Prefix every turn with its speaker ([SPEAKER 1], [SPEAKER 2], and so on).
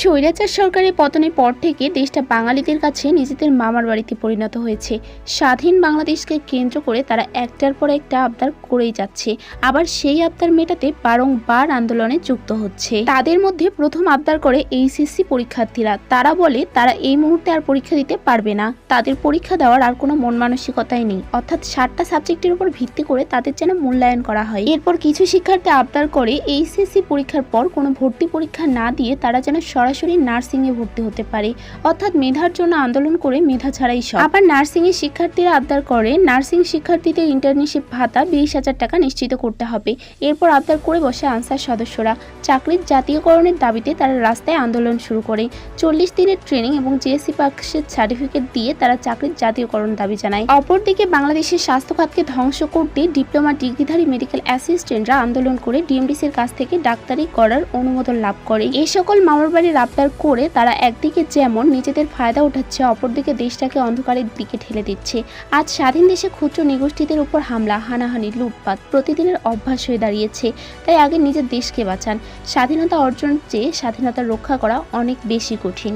[SPEAKER 1] স্বৈরাচার সরকারের পতনের পর থেকে দেশটা বাঙালিদের কাছে নিজেদের মামার বাড়িতে পরিণত হয়েছে। স্বাধীন বাংলাদেশকে কেন্দ্র করে তারা একটার পর একটা আবদার করেই যাচ্ছে। আবার সেই আবদার মেটাতে বারংবার আন্দোলনে যুক্ত হচ্ছে। তাদের মধ্যে প্রথম আবদার করে এইচএসসি পরীক্ষার্থীরা। তারা বলে, তারা এই মুহূর্তে আর পরীক্ষা দিতে পারবে না। তাদের পরীক্ষা দেওয়ার আর কোনো মন মানসিকতাই নেই। অর্থাৎ ষাটটা সাবজেক্টের উপর ভিত্তি করে তাদের যেন মূল্যায়ন করা হয়। এরপর কিছু শিক্ষার্থী আবদার করে এইচএসসি পরীক্ষার পর কোনো ভর্তি পরীক্ষা না দিয়ে তারা যেন সরাসরি নার্সিং এ ভর্তি হতে পারে। অর্থাৎ মেধার জন্য আন্দোলন করে মেধা ছাড়াই সব। আবার নার্সিং এর শিক্ষার্থীরা আবদার করে, নার্সিং শিক্ষার্থীদের ইন্টার্নশিপ ভাতা বিশ হাজার টাকা নিশ্চিত করতে হবে। এরপর আবদার করে বসে আনসার সদস্যরা। চাকরির জাতীয়করণের দাবিতে তারা রাস্তায় আন্দোলন শুরু করে। চল্লিশ দিনের ট্রেনিং এবং জিএসসি পাসের সার্টিফিকেট দিয়ে তারা চাকরির জাতীয়করণ দাবি জানায়। অপরদিকে বাংলাদেশের স্বাস্থ্য খাতকে ধ্বংস করতে ডিপ্লোমা, ডিগ্রিধারী মেডিকেল অ্যাসিস্ট্যান্টরা আন্দোলন করে ডিএমডিসির কাছ থেকে ডাক্তারি করার অনুমোদন লাভ করে। এই সকল মামার বাড়ির আবদার করে তারা একদিকে যেমন নিজেদের ফায়দা উঠাচ্ছে, অপরদিকে দেশটাকে অন্ধকারের দিকে ঠেলে দিচ্ছে। আজ স্বাধীন দেশে ক্ষুদ্র নিগোষ্ঠীদের উপর হামলা হানাহানি লুটপাত প্রতিদিনের অভ্যাস হয়ে দাঁড়িয়েছে, তাই আগে নিজের দেশকে বাঁচান। স্বাধীনতা অর্জন চেয়ে স্বাধীনতা রক্ষা করা অনেক বেশি কঠিন।